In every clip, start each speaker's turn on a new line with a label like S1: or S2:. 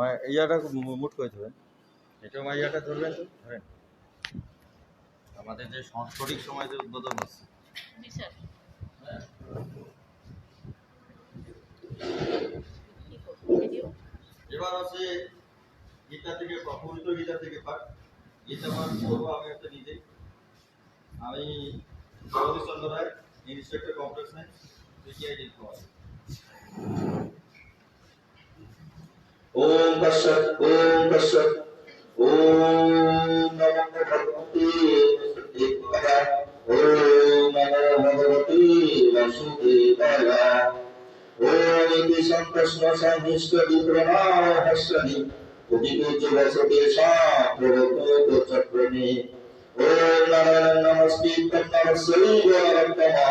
S1: মা ইয়াটা মু- মুট করে ধরবেন এটা মাইয়াটা ধরবেন তো? ধরেন। আমাদের যে সাংস্কৃতিক সময় যে উদ্বোধন হচ্ছে। এবার আছে গীতা থেকে প্রফুল্লিত গীতা থেকে পাঠ। গীতা পাঠ করব আমি একটা নিজে। আমি Jagadish Chandra Roy inspector complex science সিটিআইডি college.
S2: ओम पश्यत् ओम पश्यत् ओम नमो भगवते वासुदेवाय ओम नमो भगवते वासुदेवाय ओम इति संकृष्ण संहिष्ट विक्रमाः हस्रनि उदिपूज्य वसुदेशा प्रभुतो चक्रमे ओम नारायण नमस्कृतं नमस्सैव नरोत्तमा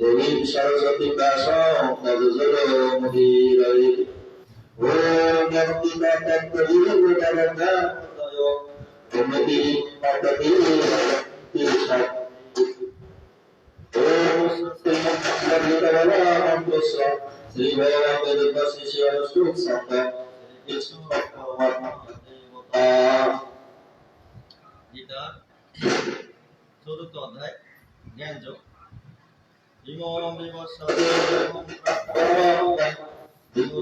S2: देवीं सरस्वती व्यासां तदुजरो मुदीरये ومن تتبعون لنا الذي تتبعون في الحق ولا أنفسا سوى بالبصيص والسوق سبا اسمك
S1: গীতার চতুর্থ অধ্যায় জ্ঞানযোগ বিমল বিমর্ষ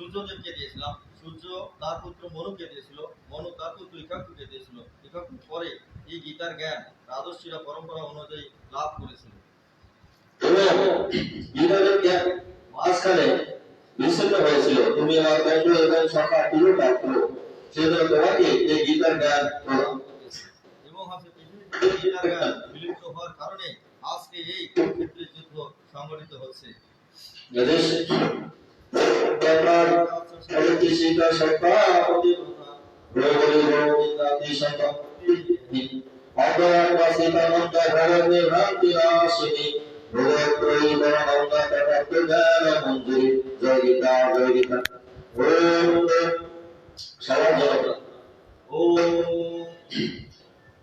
S1: সূর্যদেবকে দিয়েছিলাম। সূর্য তার পুত্র মনুকে দিয়েছিল মনু তার পুত্র ইকাকুকে দিয়েছিল। ইকাকু পরে এই গীতার জ্ঞান রাজস্বীরা পরম্পরা অনুযায়ী লাভ করেছিল।
S2: জ্ঞান মাঝখানে বিচ্ছিন্ন হয়েছিল। তুমি আমার এবং সেজন্য তোমাকে এই গীতার জ্ঞান প্রদান
S1: এবং হচ্ছে পৃথিবীতে গীতার জ্ঞান বিলুপ্ত হওয়ার কারণে আজকে এই কুরুক্ষেত্রের যুদ্ধ সংঘটিত হচ্ছে।
S2: सर्वदेशिका सर्वापति गोवरी गोविंदा देशका अद्वैत वासिता मुक्त भरत भ्रांति नाशिनी भगवत प्रई परमंगा तटस्थ ज्ञान मंजरी
S1: जय गीता जय गीता
S2: ओम सर्व जगत ओम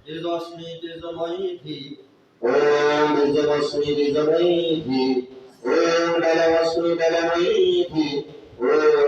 S2: तेजस्मी तेजमयी थी ओम तेजस्मी तेजमयी थी ओम बलवस्मी बलमयी थी ओम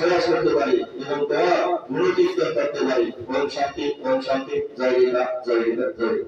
S2: বসবাস করতে পারি, এবং তোমার গুণকীর্তন করতে পারি। ওম শান্তি ওম শান্তি, জয় জয় জয়